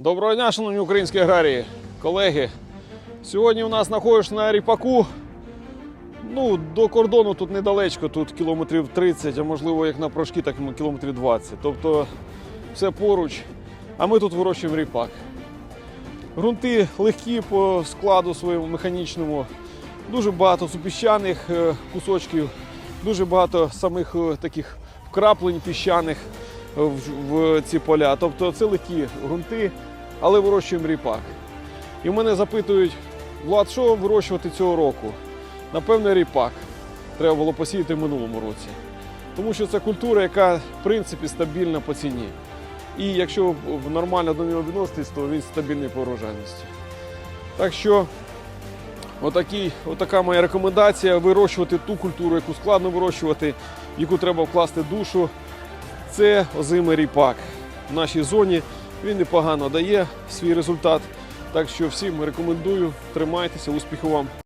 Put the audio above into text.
Доброго дня, шановні українські аграрії, колеги. Сьогодні у нас знаходишся на ріпаку. Ну, до кордону тут недалечко, тут кілометрів 30, а можливо, як на прошки, так кілометрів 20. Тобто все поруч. А ми тут вирощуємо ріпак. Грунти легкі по складу своєму механічному. Дуже багато супіщаних е, кусочків, дуже багато самих е, таких вкраплень піщаних в, ці поля. Тобто це легкі ґрунти, але вирощуємо ріпак. І мене запитують, Влад, що вирощувати цього року? Напевне, ріпак. Треба було посіяти в минулому році. Тому що це культура, яка в принципі стабільна по ціні. І якщо нормально до нього відноситись, то він стабільний по урожайності. Так що Отакий, отака моя рекомендація вирощувати ту культуру, яку складно вирощувати, яку треба вкласти душу. Це озимий ріпак. В нашій зоні він непогано дає свій результат. Так що всім рекомендую, тримайтеся, успіху вам!